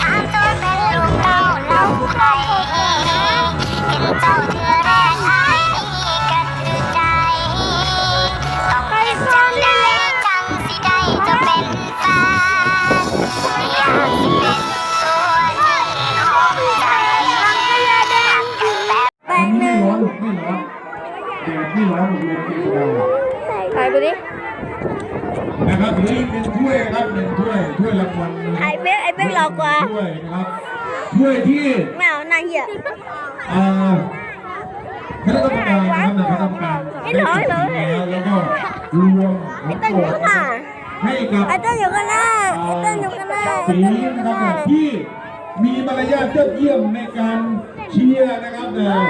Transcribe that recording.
ถามจนเป็นลูกเต้าเล่าใครเป็นเจ้าเธอแรกไอ้กันดูใจ ต้องเป็นจังได้จังสิได้จะเป็นแฟนอยากเป็นตัวหนึ่งของใจแบ่งหนึ่ด้องนไดียวไปดิ นะครับเหลืออีกหนึ่งถ้วยครับหนึ่งถ้วยถ้วยรางวัลนะคไอ้รับเป๊กไอ้เป๊กหลอกกว่าถ้วยนะครับถ้วยที่ไม่เอาหน้าเหี้ย เอ่อคณะกรรมการนะครับคณะกรรมการไม่ร้อยเลย แล้วแล้วก็รวมไอ้เต้นอยู่ข้างหน้าให้กับ ไอ้เต้นอยู่กันหน้าไอ้เต้นอยู่กันหน้าไอ้สีเต้นอยู่กันนะหคน้ารับที่มีมารยาทยอดเยี่ยมในการเชียร์นะครับเอ่อ